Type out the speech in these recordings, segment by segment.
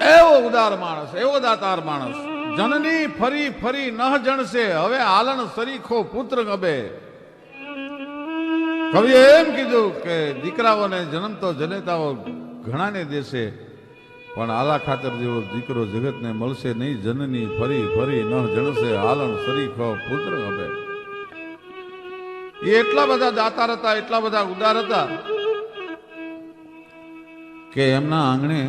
એવો ઉદાર માણસ, એવો દાતાર માણસ. જનની ફરી ફરી ન જણશે. હવે આલન સરીખો પુત્ર ગબે. કવિએ એમ કીધું કે દીકરાઓને જન્મતો જનેતાઓ ઘણાને દેશે, પણ આલા ખાતર જેવો દીકરો જગતને મળશે નહીં. જનની ફરી ફરી ન જણશે. આલન સરીખો પુત્ર ગબે. એ એટલા બધા દાતાર હતા, એટલા બધા ઉદાર હતા, કે એમના આંગણે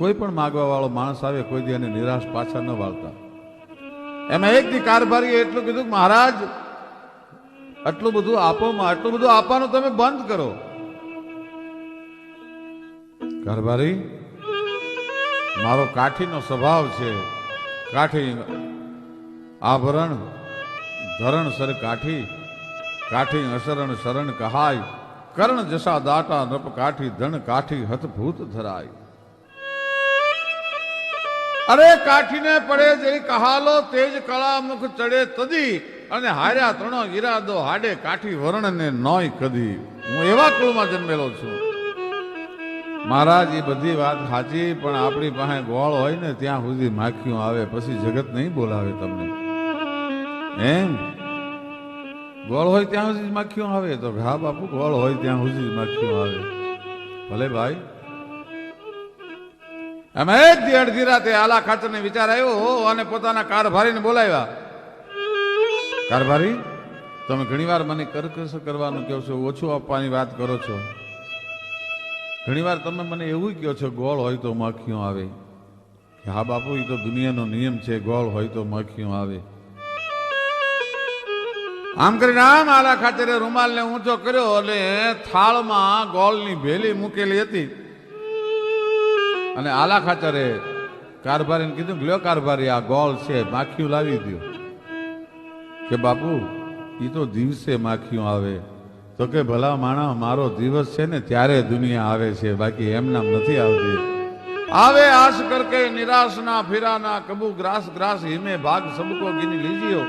કોઈ પણ માગવા વાળો માણસ આવે, કોઈ દી એને નિરાશ પાછા ન વાળતા. એમાં એક દી કારભારીએ એટલું કીધું કે, મહારાજ, આટલું બધું આપો, આટલું બધું આપવાનું તમે બંધ કરો. કારભારી, મારો કાઠીનો સ્વભાવ છે, કાઠી આભરણ ધરણ સર કાઠી કાઠી અસરણ શરણ કહાય, કર્ણ જસા દાટા નપ કાઠી ધન કાઠી હતભૂત ધરાય. અરે કાઠીને પડે જઈ કહાલો તેજ કળા મુખ ચડે તદી અને હાર્યા ત્રણો ઈરાદો હાડે કાઠી વર્ણને નોય કદી. હું એવા કુળમાં જન્મેલો છું. મહારાજ, એ બધી વાત સાચી, પણ આપણી પાસે ગોળ હોય ને ત્યાં સુધી માખીઓ આવે, પછી જગત નહીં બોલાવે તમને. એમ? ગોળ હોય ત્યાં સુધી માખીઓ આવે? તો ઘા બાપુ, ગોળ હોય ત્યાં સુધી માખીઓ આવે. ભલે ભાઈ એક દી અડધી રાતે આલા ખાચર વિચાર આવ્યો અને પોતાના કારભારીને બોલાવ્યા. કારભારી તમે ઘણીવાર મને કરકસ કરવાનું કહો છો, ઓછું આપવાની વાત કરો છો. ઘણીવાર તમે મને એવું કહો છો, ગોળ હોય તો માખીઓ આવે. કે હા બાપુ એ તો દુનિયાનો નિયમ છે, ગોળ હોય તો માખીઓ આવે. આમ કરીને આમ આલા ખાચરે રૂમાલને ઊંચો કર્યો અને થાળમાં ગોળની ભેલી મૂકેલી હતી. અને આલા ખાચરે કારભારીને કીધું લ્યો કારભારી, આ ગોળ છે માખીયું લાવી દો કે બાપુ એ તો દિવસે માખીયું આવે. તો કે, ભલા માણા મારો દિવસ છે ને, ત્યારે દુનિયા આવે છે, બાકી એમ નામ નથી આવતી. આવે આશ કરકે નિરાશના ફિરાના કબુ ગ્રાસ ગ્રાસ હિમે ભાગ સબકો ગિની લીજીઓ.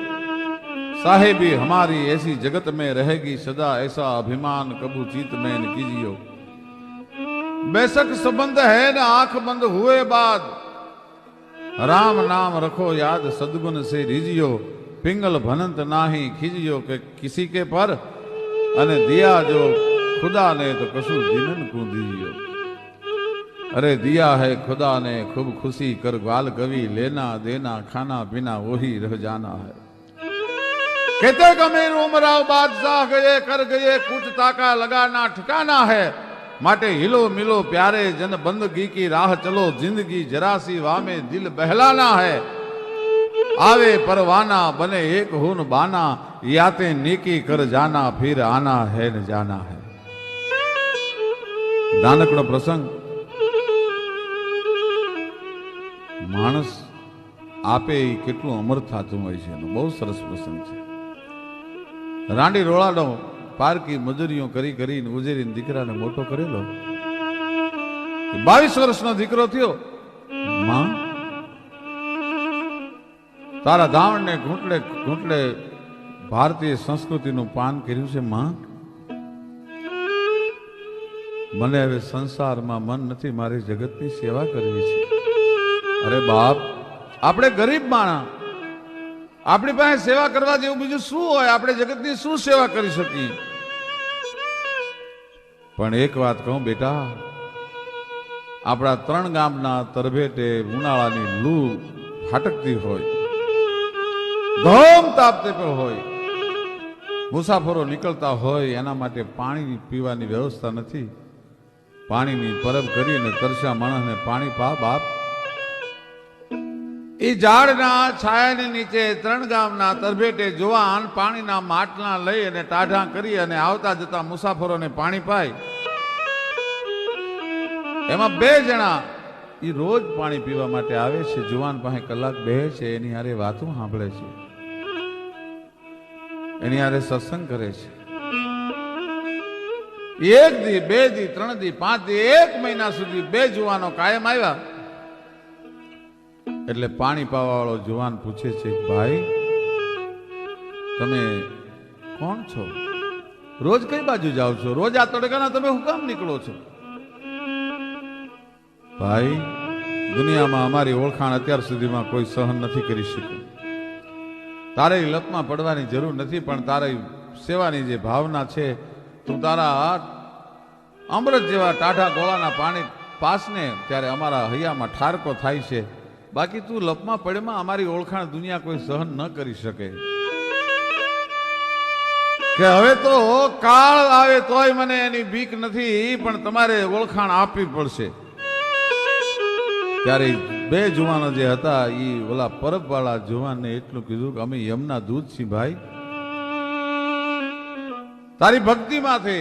સાહેબી, હમારી એસી જગત મેં રહેગી, સદા એસા અભિમાન કબુ ચીત મેં કીજીઓ. बेसक संबंध है न, आँख बंद हुए बाद। राम नाम रखो, याद सदगुण से रिजियो। पिंगल भनंत नाही खिजियो के किसी के पर, अने दिया जो खुदा ने तो कशु दिनन को दीजियो। अरे दिया है खुदा ने, खूब खुशी कर ग्वाल कवि, लेना देना खाना पीना वही रह जाना है। कहते कमीर उमराव बादशाह गए, कर गए कुछ ताका लगाना, ठिकाना है। માટે હિલો મિલો પ્યારે જન બંદગી કી રાહ ચલો, જિંદગી જરાસી વામે દિલ બહેલાના હે. આવે પરવાના, બને એક હુન બાના, યાતે નીકી કર જાના, ફિર આના હે ને જાના હૈ. નાનકડો પ્રસંગ. માણસ આપે એ કેટલું અમર થતું હોય છે બહુ સરસ પ્રસંગ છે. રાંડી રોળાડો પારકી મજૂરીઓ કરી કરીને ઉજેરીને દીકરાને મોટો કરેલો. બાવીસ વર્ષનો દીકરો થયો. માં, તારા ધાવણને ઘૂંટલે ઘૂંટલે ભારતીય સંસ્કૃતિનું પાન કર્યું છે, માં? મને હવે સંસારમાં મન નથી, મારી જગતની સેવા કરવી છે. અરે બાપ, આપણે ગરીબ માણા. આપણી પાસે સેવા કરવા જેવું બીજું શું હોય? આપણે જગતની શું સેવા કરી શકીએ? પણ એક વાત કહું બેટા, આપણા ત્રણ ગામના તરભેટે ઉનાળાની લૂ ફાટકતી હોય ધોમ તાપતે પણ હોય, મુસાફરો નીકળતા હોય, એના માટે પાણી પીવાની વ્યવસ્થા નથી. પાણીની પરબ કરીને તરસ્યા માણસને પાણી પા બાપ. એ ઝાડના છાયાની નીચે ત્રણ ગામના તરભેટે જુવાન પાણીના માટલા લઈ અને ટાઢા કરી અને આવતા જતા મુસાફરોને પાણી પાય. એમાં બે જણા એ રોજ પાણી પીવા માટે આવે છે. જુવાન પાસે કલાક બે છે, એની હારે વાતો સાંભળે છે. એની હારે સત્સંગ કરે છે. એક દી, બે દી, ત્રણ દી, પાંચ દી, એક મહિના સુધી બે જુવાનો કાયમ આવ્યા. એટલે પાણી પાવા વાળો જુવાન પૂછે છે, ભાઈ, તમે કોણ છો? રોજ કઈ બાજુ જાઓ છો? રોજ આ તડકાના તમે હું કામ નીકળો છો? ભાઈ, દુનિયામાં અમારી ઓળખાણ અત્યાર સુધીમાં કોઈ સહન નથી કરી શક્યું તારે લપમાં પડવાની જરૂર નથી, પણ તારી સેવાની જે ભાવના છે, તું તારા અમૃત જેવા ટાઢા ગોળાના પાણી પાસને ત્યારે અમારા હૈયામાં ઠારકો થાય છે. બાકી તું લપમાં પડેમાં અમારી ઓળખાણ દુનિયા કોઈ સહન ન કરી શકે. કે હવે તો કાળ આવે તોય મને એની બીક નથી, પણ તમારે ઓળખાણ આપવી પડશે. ત્યારે બે જુવાનો જે હતા એ ઓલા પરબવાળા જુવાનને એટલું કીધું કે, અમે યમના દૂધ છીએ ભાઈ. તારી માથે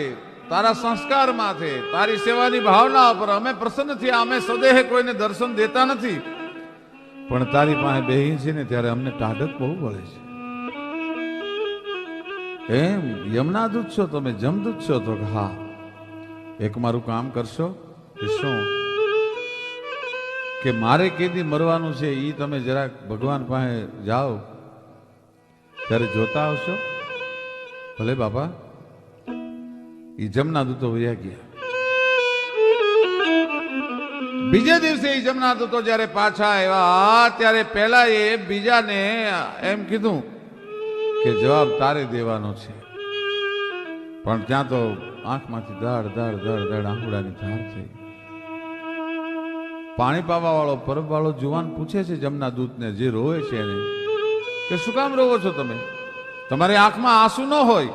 તારા સંસ્કાર માથે તારી સેવાની ભાવના પર અમે પ્રસન્ન થયા અમે સદેહ કોઈને દર્શન દેતા નથી. પણ તારી પાસે બેહી છે ને, ત્યારે અમને ટાઢક બહુ વળે છે. એમ યમના દૂત છો તમે, જમદૂત છો તો હા. એક મારું કામ કરશો કે શું? કે મારે કેદી મરવાનું છે એ તમે જરાક ભગવાન પાસે જાઓ, ત્યારે જોતા આવશો. ભલે બાપા એ જમના દૂતો વયા ગયા. બીજે દિવસે એ જમનાથ હતો જ્યારે પાછા આવ્યા, ત્યારે પહેલા એ બીજાને એમ કીધું કે જવાબ તારે દેવાનો છે. પણ ત્યાં તો આંખમાંથી ધડ ધડ ધડ ધડ આંગુડાની ધાર થઈ. પાણી પાવા વાળો પરબ વાળો જુવાન પૂછે છે જમના દૂતને, જે રોવે છે એને? કે, શું કામ રોવો છો તમે? તમારી આંખમાં આંસુ ન હોય.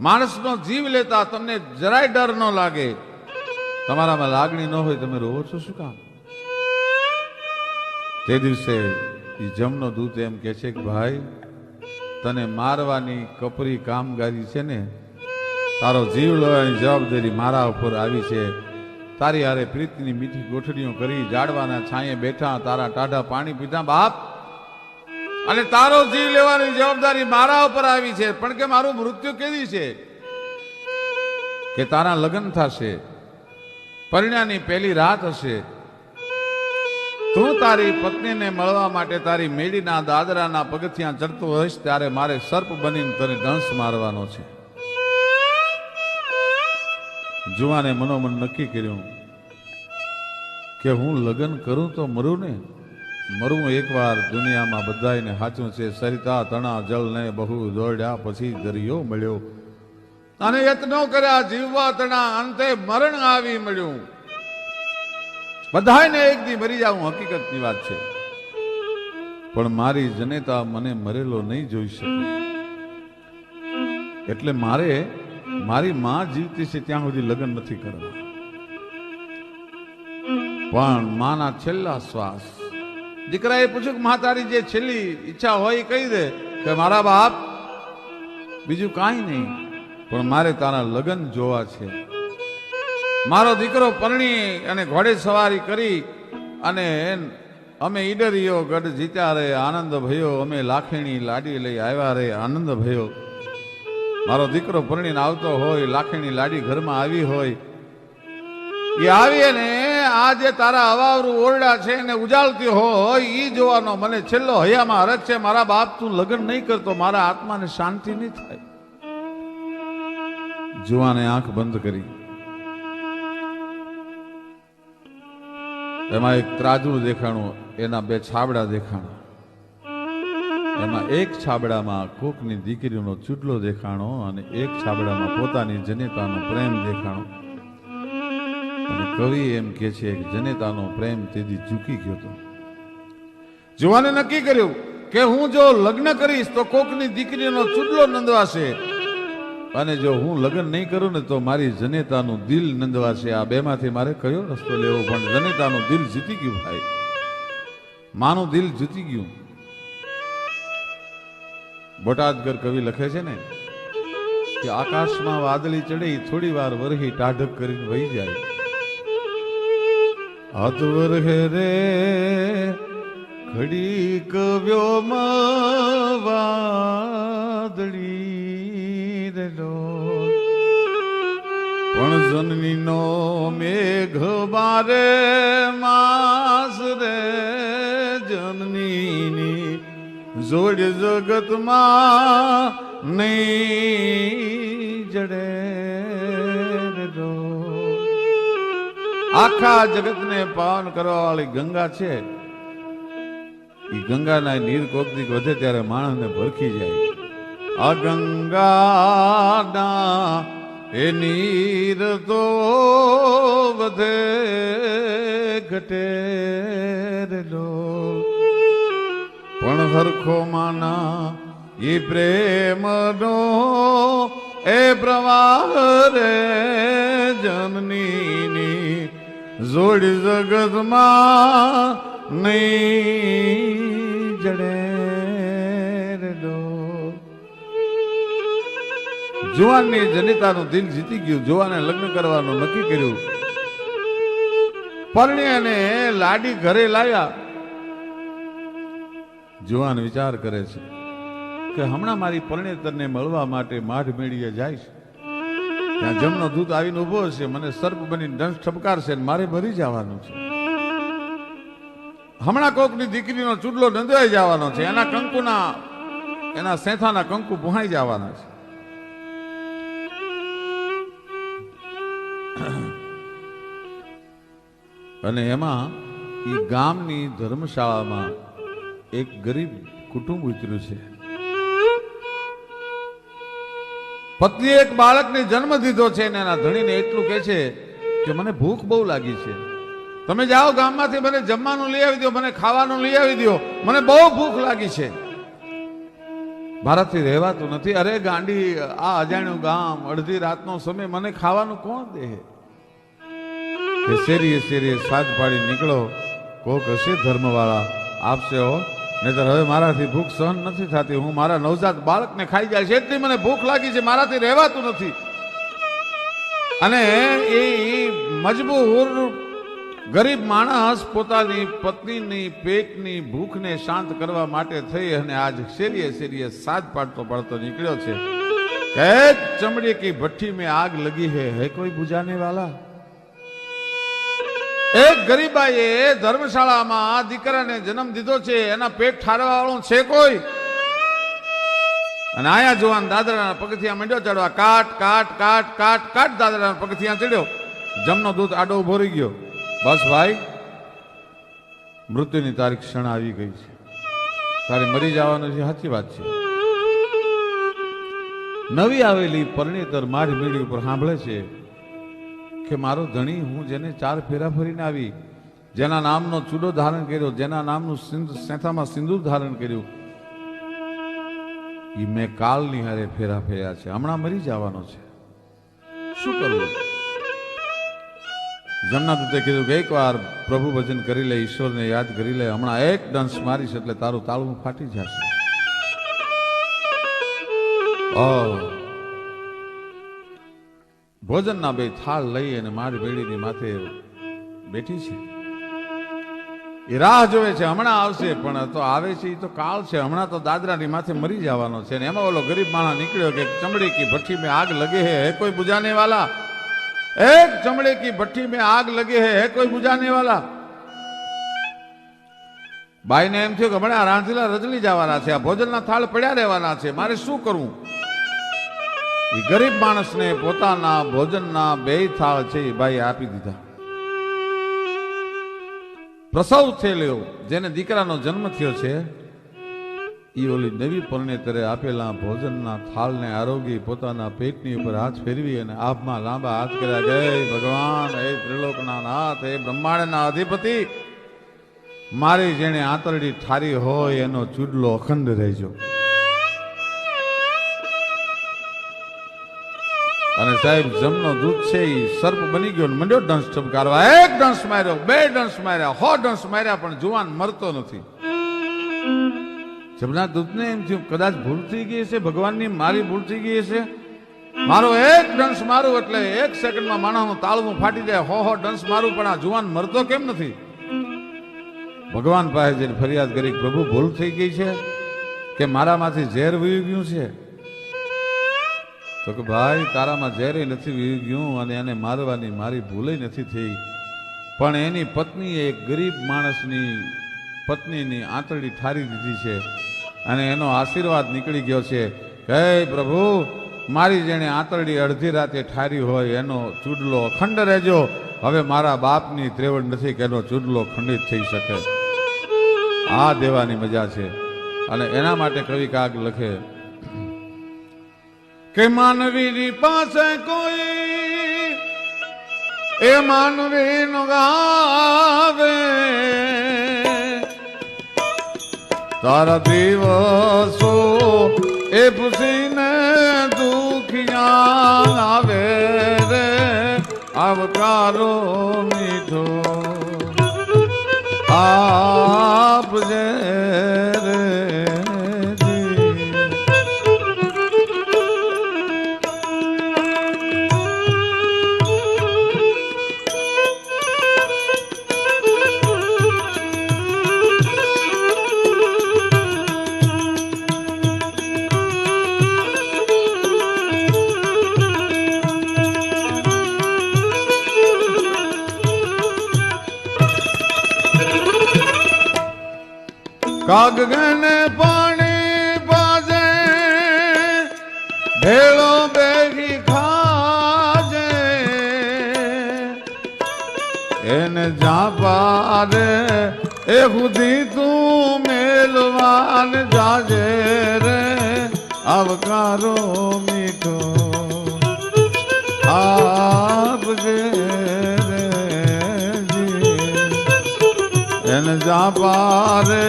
માણસનો જીવ લેતા તમને જરાય ડર ન લાગે. તમારામાં લાગણી ન હોય તમે રોવો છો શું કામ? તે દિવસે એ જમનો દૂત એમ કે છે કે, ભાઈ, તને મારવાની કપરી કામગારી છે ને, તારો જીવ લેવાની જવાબદારી મારા ઉપર આવી છે. તારી હારે પ્રીતની મીઠી ગોઠડીઓ કરી, જાડવાના છાંયે બેઠા, તારા ટાઢા પાણી પીધા, બાપ! અને તારો જીવ લેવાની જવાબદારી મારા ઉપર આવી છે. પણ કે મારું મૃત્યુ કેવી છે? કે તારા લગ્ન થશે? પરિણાની પહેલી રાત હશે. તું તારી પત્નીને મળવા માટે તારી મેડીના દાદરાના પગથિયાં ચડતો હોઈશ ત્યારે મારે સર્પ બનીને તને દંશ મારવાનો છે. જુવાને મનોમન નક્કી કર્યું કે હું લગ્ન કરું તો મરું ને? મરું એકવાર દુનિયામાં બધાને સાચું છે. સરિતા, તણા જળ ને બહુ દોડ્યા, પછી દરિયો મળ્યો. અને યત્નો કર્યા જીવવા તણા અંતે મરણ આવી મળ્યું. બધાને એક દી મરી જાવું, હકીકતની વાત છે. પણ મારી જનેતા મને મરેલો નહીં જોઈ શકે. એટલે મારે મારી માં જીવતી છે ત્યાં સુધી લગ્ન નથી કરવા પણ માના છેલ્લા શ્વાસ. દીકરાએ પૂછ્યું કે મા તારી જે છેલ્લી ઈચ્છા હોય કહી દે કે મારા બાપ, બીજું કાંઈ નહીં. પણ મારે તારા લગ્ન જોવા છે. મારો દીકરો પરણી અને ઘોડે સવારી કરી અને અમે ઈડરીઓ ગઢ જીત્યા રે, આનંદ ભયો, અમે લાખીણી લાડી લઈ આવ્યા રે, આનંદ ભયો. મારો દીકરો પરણીને આવતો હોય, લાખીણી લાડી ઘરમાં આવી હોય. એ આવીએ ને, આ જે તારા અવાવરું ઓરડા છે એને ઉજાળતી હોય એ જોવાનો મને છેલ્લો હૈયામાં હરખ છે, મારા બાપ તું લગ્ન નહીં કરતો, મારા આત્માને શાંતિ નહીં થાય. જુવાને આંખ બંધ કરી. એમાં એક ત્રાજવું દેખાણું, એના બે છાબડા દેખાણા. એમાં એક છાબડામાં કોકની દીકરીનો ચૂડલો દેખાણો અને એક છાબડામાં પોતાની જનેતાનો પ્રેમ દેખાણો. કવિ એમ કે છે કે જનેતાનો પ્રેમ તેથી ચૂકી ગયો હતો. જુવાને નક્કી કર્યું કે હું જો લગ્ન કરીશ તો કોકની દીકરીનો ચૂડલો નંદવાશે અને જો હું લગ્ન નહીં કરું ને તો મારી જનેતાનું દિલ નંદવાશે. આ બેમાંથી મારે કયો રસ્તો લેવો? પણ જનેતાનું દિલ જીતી ગયું ભાઈ. માનું દિલ જીતી ગયું. બોટાદગર કવિ લખે છે ને કે આકાશમાં વાદળી ચડે થોડી વાર વરહી ટાઢક કરીને વહી જાય. હાથ હે રે, ઘડી કવ્યો વાદળી પણ જનનીનો મેઘ બારે માસ રે જનનીની જોડ જગતમાં નહીં જડે આખા જગતને પાવન કરવા વાળી ગંગા છે. એ ગંગાના નીર વધે ત્યારે માણસને ભરખી જાય. આ ગંગાના એ નીર તો વધે ઘટે પણ હરખો માના એ પ્રેમનો એ પ્રવાહ રે જનની જોડ જગતમાં નહીં જડે. જુવાનની જનિતાનું દિલ જીતી ગયું, જુવાને લગ્ન કરવાનું નક્કી કર્યું. પરણી લાડી ઘરે લાવ્યા. જુવાન વિચાર કરે છે કે હમણાં મારી પરણેતરને મળવા માટે માઢ મેળીએ જાય છે. ત્યાં જમનો દૂત આવીને ઊભો છે, મને સર્પ બની દંશ ઠપકારશે મારે ભરી જવાનું છે. હમણાં કોકની દીકરીનો ચૂડલો નંદવાઈ જવાનો છે, એના કંકુના, એના સેથાના કંકુ પુહાઈ જવાના છે. અને એમાં એ ગામની ધર્મશાળામાં એક ગરીબ કુટુંબ ઉતર્યું છે. પત્ની એક બાળકને જન્મ દીધો છે અને એના ધણીને એટલું કહે છે કે મને ભૂખ બહુ લાગી છે. તમે જાઓ ગામમાંથી મને જમવાનું લઈ આવી દો મને ખાવાનું લઈ આવી દો મને બહુ ભૂખ લાગી છે. મારાથી રહેવાતું નથી. અરે ગાંડી, આ અજાણ્યું ગામ, અડધી રાતનો સમય મને ખાવાનું કોણ દે? કે શેરીએ શેરીએ સાજ પાડી નીકળો. કોક હશે ધર્મવાળા? આપશે હો. નહીતર હવે મારાથી ભૂખ સહન નથી થતી. હું મારા નવજાત બાળકને ખાઈ જાય છે એટલી મને ભૂખ લાગી છે, મારાથી રહેવાતું નથી. અને એ મજબૂર ગરીબ માણસ પોતાની પત્નીની, પેટની ભૂખને શાંત કરવા માટે થઈ અને આજ શેરીએ શેરીએ સાજ પાડતો પાડતો નીકળ્યો છે. કે ચમડી કી ભઠ્ઠી મેં આગ લગી હે હે કોઈ બુજાને વાલા? એક ગરીબાએ ધર્મશાળામાં દીકરાને જન્મ દીધો છે, એના પેટ ઠારવા વાળું છે કોઈ? અને આયા જોવાન દાદરાના પગથિયા મંડ્યો ચડવા, કાટ કાટ કાટ કાટ કાટ દાદરાના પગથિયા ચડ્યો. જમનો દૂધ આડો ઊભો રહી ગયો. બસ ભાઈ, મૃત્યુની તારીખ ક્ષણ આવી ગઈ છે. તારે મરી જવાનું છે, સાચી વાત છે. નવી આવેલી પરણેતર મારી મેળી ઉપર સાંભળે છે કે મારો ધણી હું જેને ચાર ફેરા ફરીને આવી, જેના નામનો ચૂડો ધારણ કર્યો, જેના નામનું સેથામાં સિંદૂર ધારણ કર્યું એ મેં કાલની હારે ફેરા ફેર્યા છે. હમણાં મરી જવાનો છે. શું કરવું? જમના કીધું કે એકવાર પ્રભુ ભજન કરી લે, ઈશ્વરને યાદ કરી લે. હમણાં એક ડંસ મારીશ એટલે તારું તાળું ફાટી જશે. ભોજનના બે થાળ લઈ અને મારી બેડીની માથે બેઠી છે. એ રાહ જોવે છે, હમણાં આવશે, પણ તો આવે છે એ તો કાળ છે. હમણાં તો દાદરાની માથે મરી જવાનો છે. ને એમાં ઓલો ગરીબ માણસ નીકળ્યો કે ચમડી કે ભઠ્ઠી મેં આગ લગે હે કોઈ બુજાને વાલા एक चमड़े की भट्टी में आग लगे है, है कोई बुझाने વાલા ભાઈને એમ થયું કે હમણાં રાંધીલા રજલી જવાના છે આ ભોજનના થાળ પડ્યા રહેવાના છે મારે શું કરવું? એ ગરીબ માણસને પોતાના ભોજનના બે થાળ છે એ ભાઈ આપી દીધા. પ્રસવ થયેલો જેને દીકરાનો જન્મ થયો છે એ ઓલી નવી પરણેતરે આપેલા ભોજનના થાળને આરોગી પોતાના પેટની ઉપર હાથ ફેરવી અને આભમાં લાંબા હાથ કર્યા. ગયે ભગવાન, હે ત્રિલોકના નાથ, હે બ્રહ્માંડના અધિપતિ. મારી જેણે આંતરડી ઠારી હોય એનો ચૂડલો અખંડ રહેજો. અને સાહેબ, જમનો દૂધ છે એ સર્પ બની ગયો મંડ્યો ડંસ ઠપકારવા એક ડંસ માર્યો, બે ડંસ માર્યા, હો ડંસ માર્યા, પણ જુવાન મરતો નથી. જમના દૂધને એમ થયું કદાચ ભૂલ થઈ ગઈ છે ભગવાનની મારી ભૂલ થઈ ગઈ છે મારો એક ડંસ મારું એટલે એક સેકન્ડમાં માણસનું તાળવું ફાટી જાય. હો હો ડંસ મારું પણ આ જુવાન મરતો કેમ નથી? ભગવાન પાસે જઈને ફરિયાદ કરી પ્રભુ ભૂલ થઈ ગઈ છે? કે મારામાંથી ઝેર વહી ગયું છે? તો કે ભાઈ તારામાં ઝેરે નથી વહી ગયું અને એને મારવાની મારી ભૂલે નથી થઈ. પણ એની પત્નીએ એક ગરીબ માણસની પત્નીની આંતરડી ઠારી દીધી છે. અને એનો આશીર્વાદ નીકળી ગયો છે. હે પ્રભુ, મારી જેણે આંતરડી અડધી રાતે ઠારી હોય એનો ચૂડલો અખંડ રહેજો. હવે મારા બાપની ત્રેવડ નથી કે એનો ચૂડલો ખંડિત થઈ શકે. આ દેવાની મજા છે. અને એના માટે કવિ કાગ લખે, કે માનવીની પાસે કોઈ એ માનવી નો ગાવે તારા દિવસો એ પૂછીને દુખિયા આવે રે. આવકારો એને જા પારે એ સુધી તું મેલવાન જાજે રે આવકારો મીઠો આપજે રે. એને જા પારે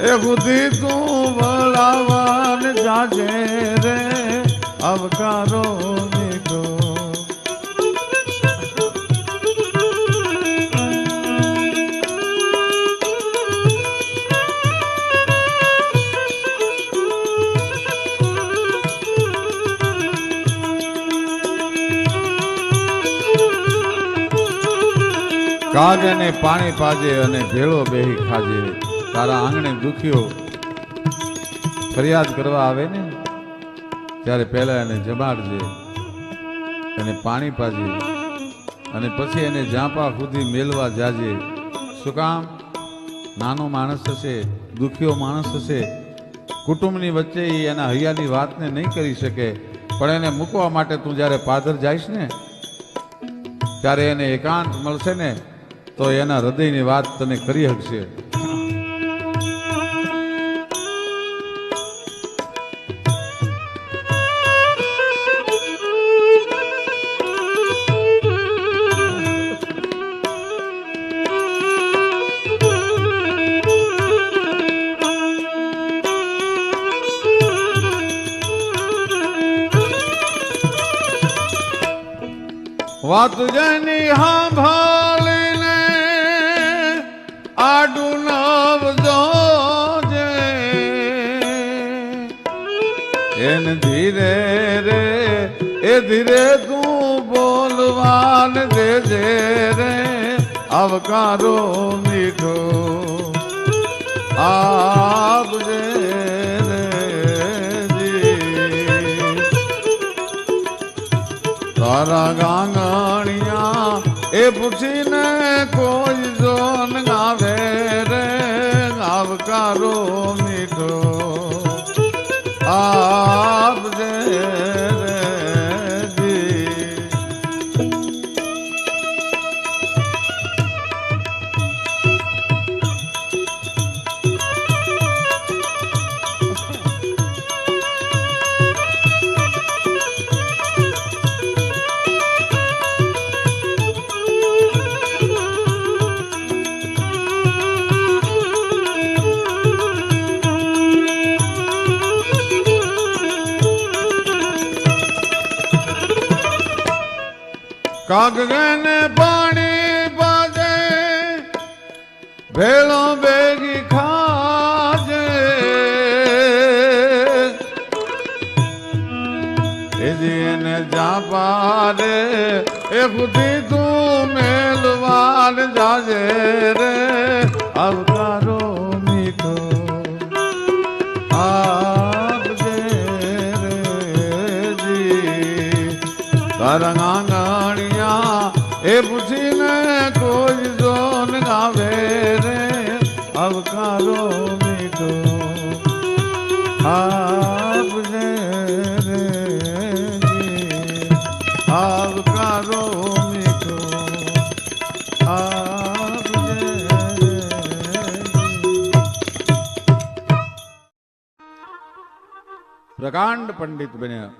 એ બુદ્ધિ તું વળાવાન જાજે રે આવકારો મીઠો કાગ અને પાણી પાજે અને ભેળો બેહી ખાજે. તારા આંગણે દુખ્યો ફરિયાદ કરવા આવે ને, ત્યારે પહેલા એને જમાડજે એને પાણી પાજે અને પછી એને જાંપા સુધી મેલવા જાજે. શું કામ? નાનો માણસ હશે, દુખ્યો માણસ હશે. કુટુંબની વચ્ચે એ એના હૈયાની વાતને નહીં કરી શકે, પણ એને મૂકવા માટે તું જ્યારે પાદર જઈશ ને, ત્યારે એને એકાંત મળશે ને. તો એના હૃદયની વાત તને કરી શકશે વાત જેની સાંભળીને આડું નવજો જે એને ધીરે રે, એ ધીરે તું બોલવાન દેજે રે આવકારો મીઠો આપજે. તારા ગાંગણિયા એ પૂછીને આવકારો મીઠો આપજે રે કાગને પાણી પાજે ભેળો બેગી ખાજે. એને જા પારે એ બુદ્ધિ તું મેલવાન જાજે રે. અવતારો મીઠો આપજે રે જી તરંગા એ પૂછીને કોઈ જોન ગાવે રે અવકારો મીઠો. આપજે રે આવકારો મીઠો. પ્રકાંડ પંડિત બન્યા.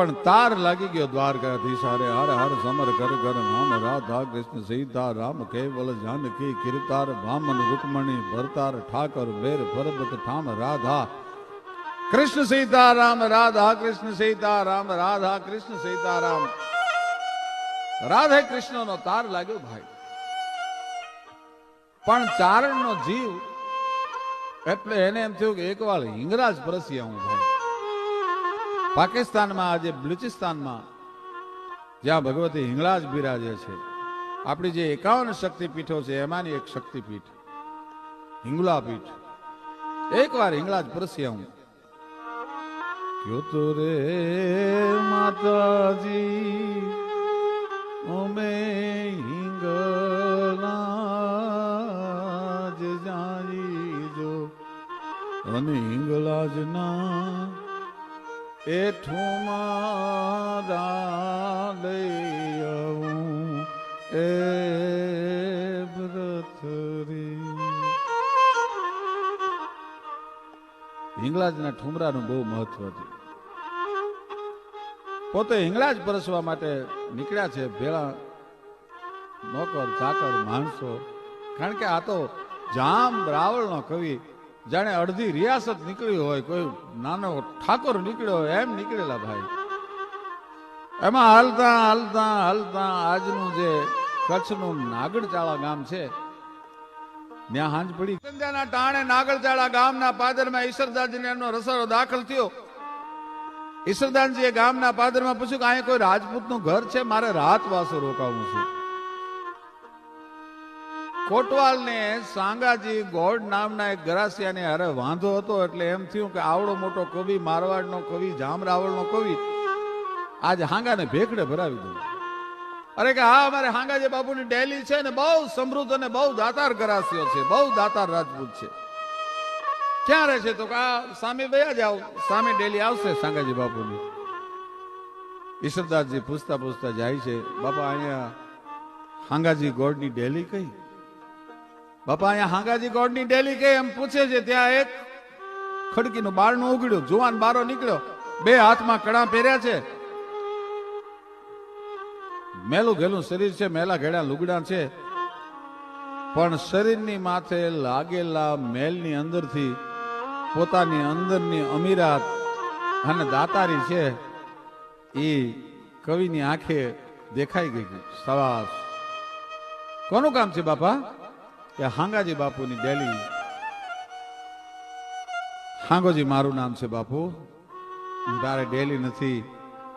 પણ તાર લાગી ગયો દ્વારકાધીશ. હારે હર હર સમર કર કર નામ રાધા કૃષ્ણ સીતા રામ કેવલ જાનકી, કીર્તાર ભામન રૂકમણી, ભરતાર, ઠાકર, વેર પરબત ઠામ, રાધા કૃષ્ણ સીતા રામ રાધા કૃષ્ણ સીતા રામ રાધા કૃષ્ણ સીતા રામ રાધે કૃષ્ણનો તાર લાગ્યો ભાઈ. પણ ચારણનો જીવ, એટલે એને એમ થયું કે એકવાર હિંગરાજ પરસ્યા હું ભાઈ. પાકિસ્તાનમાં આજે, બલુચિસ્તાનમાં, જ્યાં ભગવતી હિંગળાજ બિરાજે છે, આપણી જે એકાવન શક્તિપીઠો છે, એમાંની એક શક્તિપીઠ હિંગલા પીઠ એકવાર હિંગળાજ પરસ્યા હું. ક્યો તો રે માતાજી, અમે હિંગલાજ જાઈ જો અને હિંગલાજ ના એઠું મારા લઈ આવું. એ વ્રત હિંગળાજના ઠુમરાનું બહુ મહત્વ છે પોતે હિંગળાજ પરસવા માટે નીકળ્યા છે. ભેળા નોકર, ચાકર, માણસો. કારણ કે આ તો જામ રાવળનો કવિ જાણે અડધી રિયાસત નીકળી હોય, કોઈ નાનો ઠાકોર નીકળ્યો હોય, એમ નીકળેલા ભાઈ. એમાં હાલતા હાલતા હાલતા આજનું જે કચ્છનું નાગડચાળા ગામ છે, ત્યાં હાંજ પડી. સંધ્યાના ટાણે નાગરચાળા ગામના પાદરમાં ઈશ્વરદાસજીને એમનો રસોડો દાખલ થયો. ઈશ્વરદાસજીએ ગામના પાદરમાં પૂછ્યું કે, અહીંયા કોઈ રાજપૂતનું ઘર છે? મારે રાત વાસો રોકાવું છે. કોટવાલ ને સાંગાજી ગોડ નામના એક ગરાસિયાને અરે વાંધો હતો એટલે એમ થયું કે આવડો મોટો કવિ, મારવાડનો કવિ, જામરાવળનો કવિ, આજ હાંગાને ભેખડે ભરાવી દઉં. અરે કે હા, અમારે હાંગાજી બાપુની ડેલી છે ને, બહુ સમૃદ્ધ અને બહુ દાતાર ગરાસિયો છે, બહુ દાતાર રાજપૂત છે. ક્યાં રહે છે તો આ સામે વયા જાવ સામે ડેલી આવશે સાંગાજી બાપુની. ઈશ્વરદાસજી પૂછતા પૂછતા જાય છે, બાપા, અહીંયા હાંગાજી ગોડની ડેલી કઈ? બાપા, અહીંયા હાંગાજી ગોડની ડેલી કઈ એમ પૂછે છે, ત્યાં એક ખડકીનું બારણું ઉગડ્યું. જુવાન બારો નીકળ્યો. બે હાથમાં કડા પહેર્યા છે. મેલું ઘેલું શરીર છે, મેલા ઘેડા લુગડા છે. પણ શરીરની માથે લાગેલા મેલની અંદરથી પોતાની અંદરની અમીરાત અને દાતારી છે, એ કવિની આંખે દેખાઈ ગઈ. સવાસ. કોનું કામ છે બાપા? કે હાંગાજી બાપુની ડેલી. હાંગોજી, મારું નામ છે બાપુ. તારે ડેલી નથી.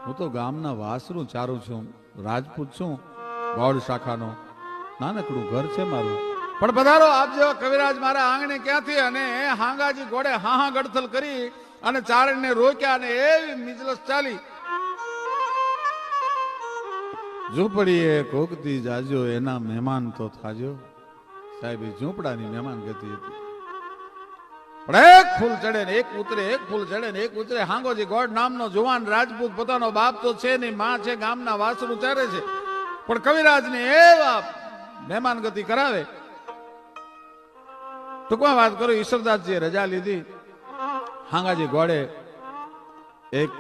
હું તો ગામના વાસરું, ચારું છું. રાજપૂત છું. ગોળ શાખાનો. નાનકડું ઘર છે મારું. પણ પધારો આપ જેવા કવિરાજ મારા આંગણે ક્યાંથી અને હાંગાજી ઘોડે હા હા ગડથલ કરી અને ચારણને રોક્યા અને એવી મિજલસ ચાલી. ઝૂંપડીએ કોકતી જાજો એના મહેમાન તો થાજો સાહેબ એ ઝૂંપડાની મહેમાન ગતિ હતી. પણ એક ફૂલ ચડે ને એક ઉતરે, એક ફૂલ ચડે ને એક ઉતરે. હાંગોજી ગોડ નામનો જુવાન રાજપૂત પોતાનો બાપ તો છે નહીં, માં છે, ગામના વાસરું ચારે છે. પણ કવિરાજને એવા મહેમાન ગતિ કરાવે. ટૂંકમાં વાત કરું, ઈશ્વરદાસજીએ રજા લીધી. હાંગાજી ગોડે એક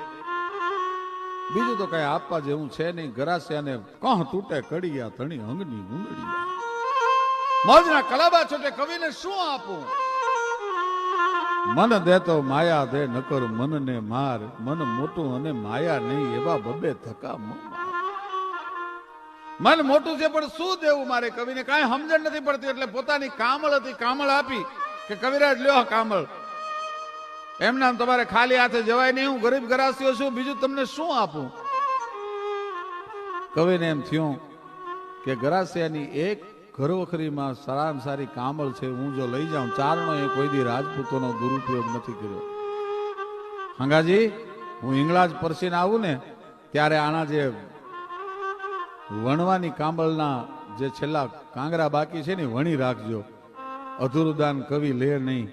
બીજું તો કઈ આપવા જેવું છે નહીં. ગરાસિયાને કહ તૂટે કડિયા ધણી અંગની ઉંગડિયા મોજના કલાબા છોટે કવિને શું આપું? મન દેતો માયા દે નકર મનને માર. મન મોટું અને માયા નહીં એવા બબે થકા મન મોટું છે પણ શું દેવું મારે કવિને? કાંઈ સમજણ નથી પડતી એટલે પોતાની કામળ હતી કામળ આપી કે કવિરાજ લ્યો કામળ. એમ નામ તમારે ખાલી હાથે જવાય નહીં હું ગરીબ ગરાસીઓ છું બીજું તમને શું આપું? કવિને એમ થયું કે ગરાસિયાની એક ઘરવખરીમાં સારામાં સારી કામળ છે, હું જો લઈ જાઉં, ચારણો એ કોઈ દી રાજપૂતોનો દુરુપયોગ નથી કર્યો. હંગાજી, હું હિંગળાજ પરસીને આવું ને, ત્યારે આના જે વણવાની કાંબળના જે છેલ્લા કાંગરા બાકી છે ને, વણી રાખજો. અધૂરું દાન કવિ લે નહીં.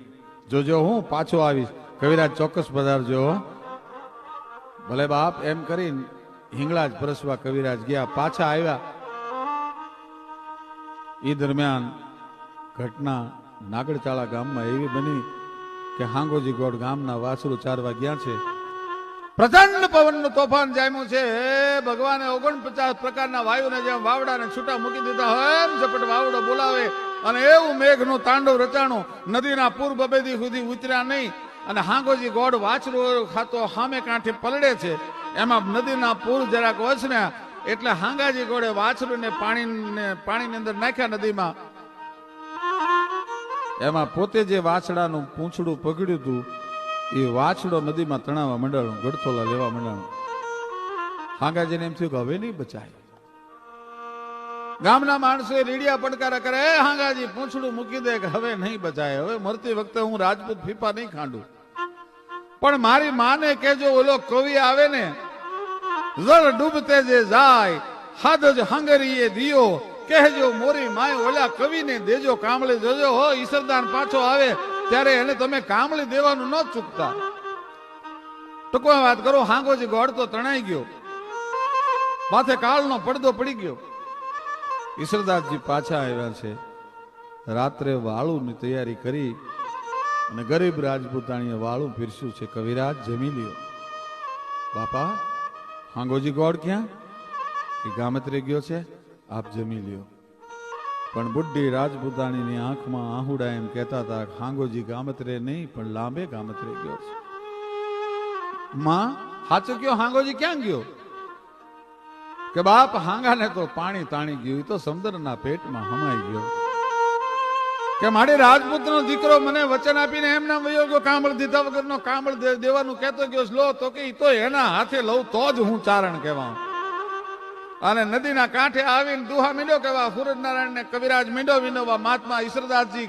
જોજો હું પાછો આવીશ. કવિરાજ ચોક્કસ પધારજો. ભલે બાપ, એમ કરીને હિંગળાજ પરસવા કવિરાજ ગયા, પાછા આવ્યા. એ દરમિયાન ઘટના નાગડચાળા ગામમાં એવી બની કે હાંગોજી ગોડ ગામના વાસરું ચારવા ગયા છે. પ્રચંડ પવનનું તોફાન જામ્યું છે. ભગવાને ઓગણપચાસ પ્રકારના વાયુને જેમ વાવડાને છૂટા મૂકી દીધા એમ ઝપટ વાવડો બોલાવે અને એવું મેઘનું તાંડવ રચાણું નદીના પૂર બબેદી સુધી ઉતર્યા નહીં. અને હાંગોજી ગોડ વાછરું ખાતો સામે કાંઠે પલળે છે. એમાં નદીના પૂર જરાક વસન્યા એટલે હાંગાજી ગોળે વાછરુંને પાણીને પાણીની અંદર નાખ્યા નદીમાં. એમાં પોતે જે વાછડાનું પૂંછડું પકડ્યું હતું, એ વાછડો નદીમાં તણાવવા મંડાણું ગડથોલા લેવા મંડાણું હાંગાજીને એમ થયું કે હવે નહીં બચાય. ગામના માણસોએ રીડિયા પડકારા કરે, "એ હાંગાજી, પૂંછડું મૂકી દે કે હવે નહીં બચાય. હવે મરતી વખતે હું રાજપૂત ફીફા નહીં ખાંડું. પણ મારી માને કેજો ઓલો કવિ આવે ને જળ ડૂબતે જે જાય, હાદ જ હંગરીએ દિયો. કહેજો, મોરી માય ઓલા કવિને દેજો, કામળી જોજો. હો, ઈસરદાન પાછો આવે, ત્યારે એને તમે કામળી દેવાનું ન ચૂકતા. ટૂંકમાં વાત કરો હાંગોજી ગોળ તો તણાઈ ગયો. માથે કાળનો પડદો પડી ગયો. ઈશ્વરદાસજી પાછા આવ્યા છે. રાત્રે વાળુની તૈયારી કરી અને ગરીબ રાજપૂતાણીએ વાળું પીરસ્યું છે. કવિરાજ, જમી લ્યો. બાપા હાંગોજી ગોળ ક્યાં? એ ગામત્રે ગયો છે, આપ જમી લ્યો. પણ બુઢી રાજપૂતાણીની આંખમાં આહુડા એમ કહેતા હતા હાંગોજી ગામત્રે નહીં, પણ લાંબે ગામત્રે ગયો છે. માં, સાચું કયો, હાંગોજી ક્યાં ગયો? કે બાપ, હાંગાને તો પાણી તાણી ગયું તો સમુદ્રના પેટમાં હમાઈ ગયો. કે મારી રાજપૂતનો દીકરો મને વચન આપીને એમ નામ કામળ દીધા વગરનો કામળ દેવાનું કહેતો ગયો લો, તો કે તો એના હાથે લઉં, તો જ હું ચારણ કહેવા અને નદીના કાંઠે આવીને દુહા મીંડો કહેવા સૂરજનારાયણ ને કવિરાજ મીંડો વિનોવા, મહાત્મા ઈશ્વરદાસજી,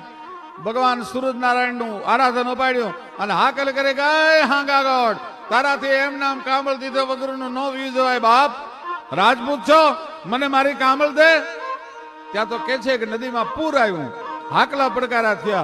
ભગવાન સૂરજનારાયણનું આરાધન ઉપાડ્યું અને હાકલ કરે ગાય હાંગાગઢ તારાથી એમ નામ કામળ દીધો વગરનું નો વી જવાય બાપ, રાજપૂત છો, મને મારી કામળ દે. ત્યાં તો કે છે કે નદીમાં પૂર આવ્યું. હાકલા પડકારા થયા.